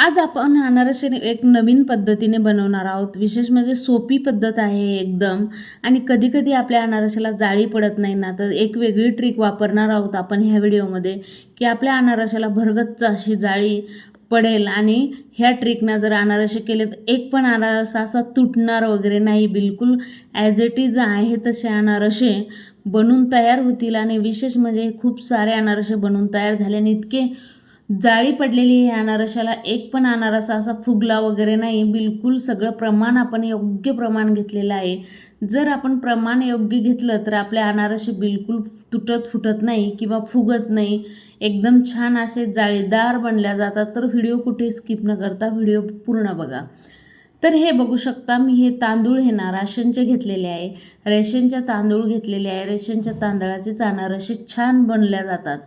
आज आपण अनारसे एक नवीन पद्धतीने बनवणार आहोत. विशेष म्हणजे सोपी पद्धत आहे एकदम. आणि कधीकधी आपल्या अनारशाला जाळी पडत नाही ना तर एक वेगळी ट्रिक वापरणार आहोत आपण ह्या व्हिडिओमध्ये की आपल्या अनारशाला भरगच्च अशी जाळी पडेल. आणि ह्या ट्रिकनं जर अनारसे केले तर एक पण अनारस असा तुटणार वगैरे नाही. बिलकुल ॲज इट इज आहे तसे अनारसे बनून तयार होतील. आणि विशेष म्हणजे खूप सारे अनारसे बनून तयार झाले आणि इतके जाळी पडलेली आहे अनारशाला एक पण अनारसा असा फुगला वगैरे नाही बिलकुल सगळं प्रमाण आपण योग्य प्रमाण घेतलेलं आहे. जर आपण प्रमाण योग्य घेतलं तर आपले अनारसे बिलकुल तुटत फुटत नाही किंवा फुगत नाही. एकदम छान असे जाळीदार बनल्या जातात. तर व्हिडिओ कुठे स्किप न करता व्हिडिओ पूर्ण बघा. तर हे बघू शकता मी हे तांदूळ हे ना राशनचे घेतलेले आहे. रेशनच्या तांदूळ घेतलेले आहे. रेशनच्या तांदळाचेच अनारसे छान बनल्या जातात.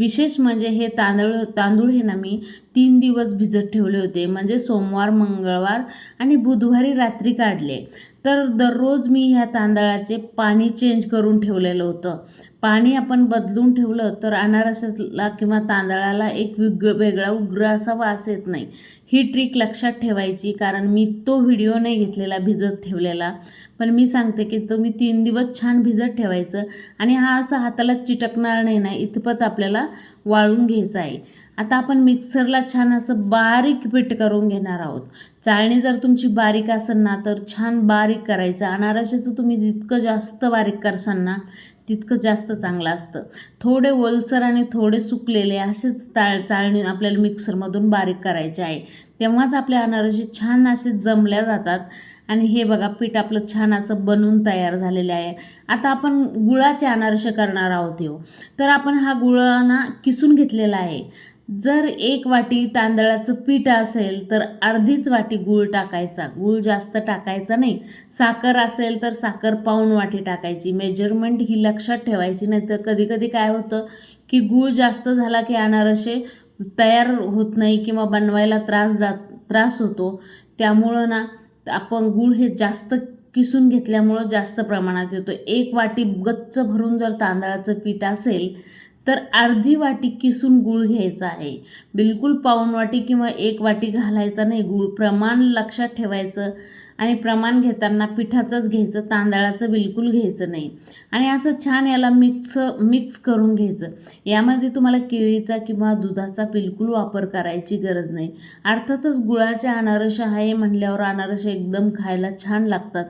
विशेष म्हणजे हे तांदूळ तांदूळ हे ना मी तीन दिवस भिजत ठेवले होते. म्हणजे सोमवार मंगळवार आणि बुधवारी रात्री काढले. तर दररोज मी ह्या तांदळाचे पाणी चेंज करून ठेवलेलं होतं. पाणी आपण बदलून ठेवलं तर अनारसाला किंवा तांदळाला एक वेग वेगळा उग्र असा वास येत नाही. ही ट्रिक लक्षात ठेवायची कारण मी तो व्हिडिओ नाही घेतलेला भिजत ठेवलेला. पण मी सांगते की तुम्ही तीन दिवस छान भिजत ठेवायचं आणि हा असं हाताला चिटकणार नाही ना इथपत आपल्याला वाळून घ्यायचं आहे. आता आपण मिक्सरला छान असं बारीक पीठ करून घेणार आहोत. चाळणी जर तुमची बारीक असेल ना तर छान बारीक करायचं. अनारशाचं तुम्ही जितकं जास्त बारीक करसाल ना तितकं जास्त चांगलं असतं. थोडे ओलसर आणि थोडे सुकलेले असेच ताळ चाळणी आपल्याला मिक्सरमधून बारीक करायचे आहे. तेव्हाच आपले अनारसे छान असे जमल्या जातात. आणि हे बघा पीठ आपलं छान असं बनून तयार झालेले आहे. आता आपण गुळाचे अनारसे करणार आहोत हो तर आपण हा गुळाना किसून घेतलेला आहे. जर एक वाटी तांदळाचं पीठ असेल तर अर्धीच वाटी गूळ टाकायचा. गूळ जास्त टाकायचा नाही. साखर असेल तर साखर पाऊण वाटी टाकायची. मेजरमेंट ही लक्षात ठेवायची नाही तर कधीकधी काय होतं की गूळ जास्त झाला की अनारसे तयार होत नाही किंवा बनवायला त्रास जात त्रास होतो. त्यामुळं ना आपण गूळ हे जास्त किसून घेतल्यामुळं जास्त प्रमाणात येतो. एक वाटी गच्च भरून जर तांदळाचं पीठ असेल तर अर्धी वाटी किसून गूळ घ्यायचा आहे. बिलकुल पाऊण वाटी किंवा एक वाटी घालायचा नाही. गूळ प्रमाण लक्षात ठेवायचं. आणि प्रमाण घेताना पिठाचंच घ्यायचं तांदळाचं बिलकुल घ्यायचं नाही. आणि असं छान याला मिक्स मिक्स करून घ्यायचं. यामध्ये तुम्हाला केळीचा किंवा दुधाचा बिलकुल वापर करायची गरज नाही. अर्थातच गुळाचे अनारसे आहे म्हणल्यावर अनारसे एकदम खायला छान लागतात.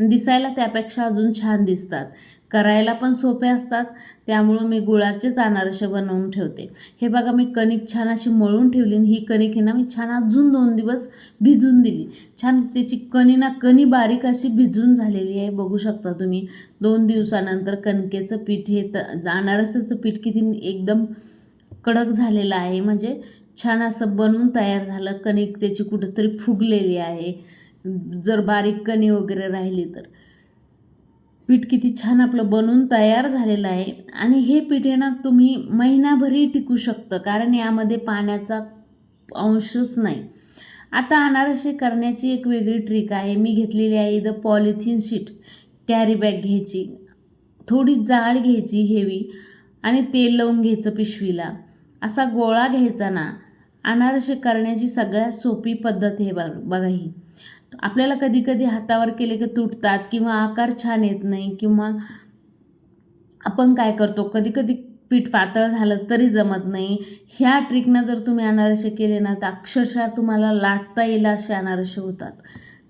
दिसायला त्यापेक्षा अजून छान दिसतात. करायला पण सोपे असतात. त्यामुळं मी गुळाचेच अनारसे बनवून ठेवते. हे बघा मी कणिक छान अशी मळून ठेवली आणि ही कणिक आहे ना मी छान अजून दोन दिवस भिजून दिली. छान त्याची कणी ना कणी बारीक अशी भिजून झालेली आहे बघू शकता तुम्ही. दोन दिवसानंतर कणकेचं पीठ हे तर अनारसाचं पीठ किती एकदम कडक झालेलं आहे. म्हणजे छान असं बनवून तयार झालं. कणिक त्याची कुठंतरी फुगलेली आहे. जर बारीक कणी वगैरे राहिली तर. पीठ किती छान आपलं बनून तयार झालेलं आहे. आणि हे पीठ आहे ना तुम्ही महिनाभरही टिकू शकतं कारण यामध्ये पाण्याचा अंशच नाही. आता अनारसे करण्याची एक वेगळी ट्रिक आहे. मी घेतलेली आहे the polythene sheet carry bag घ्यायची थोडी जाड घ्यायची हेवी आणि तेल लावून घ्यायचं पिशवीला. असा गोळा घ्यायचा ना. अनारसे करण्याची सगळ्यात सोपी पद्धत हे बघ बघा ही. आपल्याला कधी कधी हातावर केले की तुटतात किंवा आकार छान येत नाही किंवा आपण काय करतो? कधी कधी पीठ पातळ झालं तरी जमत नाही. ह्या ट्रिकनं जर तुम्ही अनारसे केले ना तर अक्षरशः तुम्हाला लाटता येईल असे अनारसे होतात.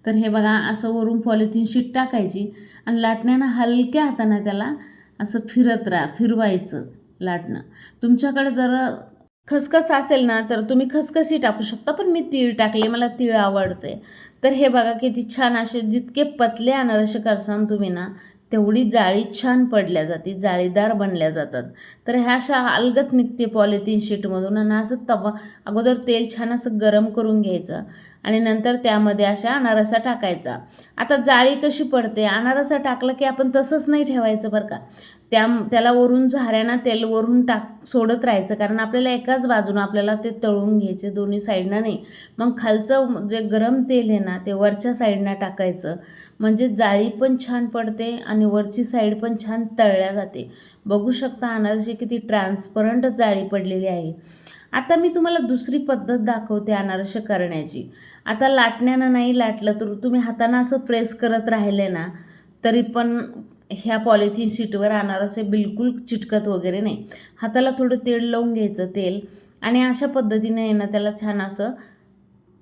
तर हे बघा असं वरून पॉलिथिन शीट टाकायची आणि लाटण्यानं हलक्या हाताने त्याला असं फिरत राहा फिरवायचं लाटणं. तुमच्याकडे जर खसखस असेल ना तर तुम्ही खसखसही टाकू शकता पण मी तीळ टाकले मला तीळ आवडते तर हे बघा किती छान असे जितके पतले अनारसे करसान तुम्ही ना तेवढी जाळी छान पडल्या जाते जाळीदार बनल्या जातात. तर ह्या अशा अलगत निघते पॉलिथिन शीटमधून आणि असं तवा अगोदर तेल छान असं गरम करून घ्यायचं. आणि नंतर त्यामध्ये अशा अनारसा टाकायचा. आता जाळी कशी पडते? अनारसा टाकलं की आपण तसंच नाही ठेवायचं बरं का. त्या त्याला वरून झाऱ्यानं तेल वरून टाक सोडत राहायचं. कारण आपल्याला एकाच बाजूनं आपल्याला ते तळून घ्यायचे दोन्ही साईडनं नाही. मग खालचं जे गरम तेल आहे ना ते वरच्या साईडनं टाकायचं. म्हणजे जाळी पण छान पडते आणि वरची साईड पण छान तळल्या जाते. बघू शकता अनारशी किती ट्रान्सपरंट जाळी पडलेली आहे. आता मी तुम्हाला दुसरी पद्धत दाखवते अनारसे करण्याची. आता लाटण्यानं नाही लाटलं तर तुम्ही हातानं असं प्रेस करत राहिले ना तरी पण ह्या पॉलिथिन शीटवर अनारसे बिलकुल चिटकत वगैरे नाही. हाताला थोडं तेल लावून घ्यायचं तेल आणि अशा पद्धतीने आहे ना त्याला छान असं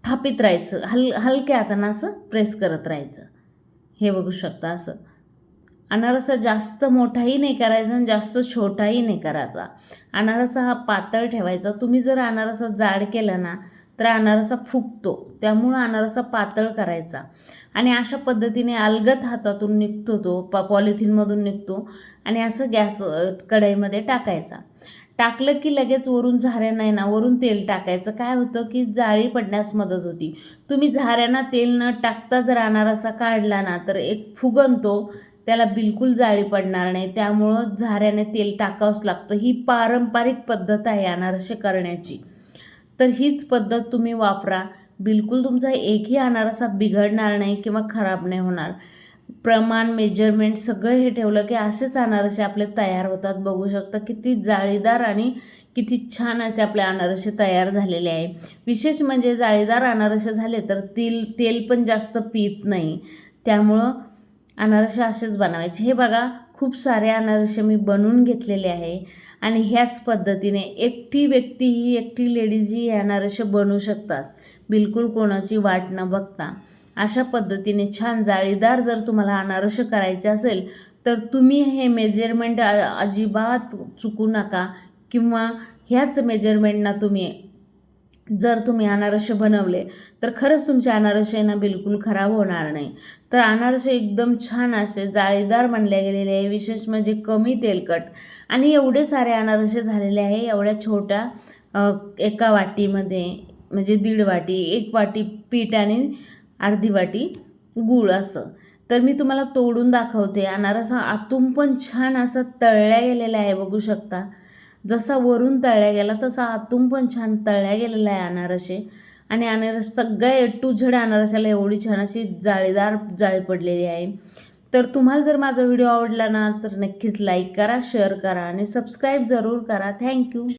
थापित राहायचं. हल हलक्या हातानं असं प्रेस करत राहायचं. हे बघू शकता असं. अनारसा जास्त मोठाही नाही करायचा आणि जास्त छोटाही नाही करायचा. अनारसा हा पातळ ठेवायचा. तुम्ही जर अनारसा जाड केला ना तर अनारसा फुगतो. त्यामुळं अनारसा पातळ करायचा. आणि अशा पद्धतीने अलगत हातातून निघतो तो प पॉलिथिनमधून निघतो आणि असं गॅस कढईमध्ये टाकायचा. टाकलं की लगेच वरून झाऱ्या नाही ना वरून तेल टाकायचं. काय होतं की जाळी पडण्यास मदत होती. तुम्ही झाऱ्यांना तेल न टाकता जर अनारसा काढला ना तर एक फुगन तो त्याला बिलकुल जाळी पडणार नाही. त्यामुळं झाऱ्याने तेल टाकावंच लागतं. ही पारंपरिक पद्धत आहे अनारसे करण्याची. तर हीच पद्धत तुम्ही वापरा. बिलकुल तुमचा एकही अनारसा बिघडणार नाही किंवा खराब नाही होणार. प्रमाण मेजरमेंट सगळं हे ठेवलं की असेच अनारसे आपले तयार होतात. बघू शकता किती जाळीदार आणि किती छान असे आपले अनारसे तयार झालेले आहे. विशेष म्हणजे जाळीदार अनारसे झाले तर तेल तेल पण जास्त पित नाही. त्यामुळं अनारसे असेच बनवायचे. हे बघा खूप सारे अनारसे मी बनवून घेतलेले आहे आणि ह्याच पद्धतीने एकटी व्यक्ती ही एकटी लेडीज ही अनारसे बनवू शकतात. बिलकुल कोणाची वाट न बघता. अशा पद्धतीने छान जाळीदार जर तुम्हाला अनारसे करायचे असेल तर तुम्ही हे मेजरमेंट अजिबात चुकू नका किंवा ह्याच मेजरमेंटना तुम्ही जर तुम्ही अनारसे बनवले तर खरंच तुमचे अनारसे ना बिलकुल खराब होणार नाही. तर अनारसे एकदम छान असे जाळीदार बनले गेलेले आहे. विशेष म्हणजे कमी तेलकट. आणि एवढे सारे अनारसे झालेले आहे एवढ्या छोट्या एका वाटीमध्ये म्हणजे दीड वाटी एक वाटी पीठ आणि अर्धी वाटी गूळ असं. तर मी तुम्हाला तोडून दाखवते. अनारसा आतून पण छान असा तळल्या गेलेला आहे बघू शकता. जसा वरून तळल्या गेला तसा आतून पण छान तळल्या गेलेला आहे अनारसे. आणि अनारस सगळ्या ए टू झेड अनारसाला एवढी छान अशी जाळीदार जाळी पडलेली आहे. तर तुम्हाला जर माझा व्हिडिओ आवडला ना तर नक्कीच लाईक करा शेअर करा आणि सबस्क्राईब जरूर करा. थँक्यू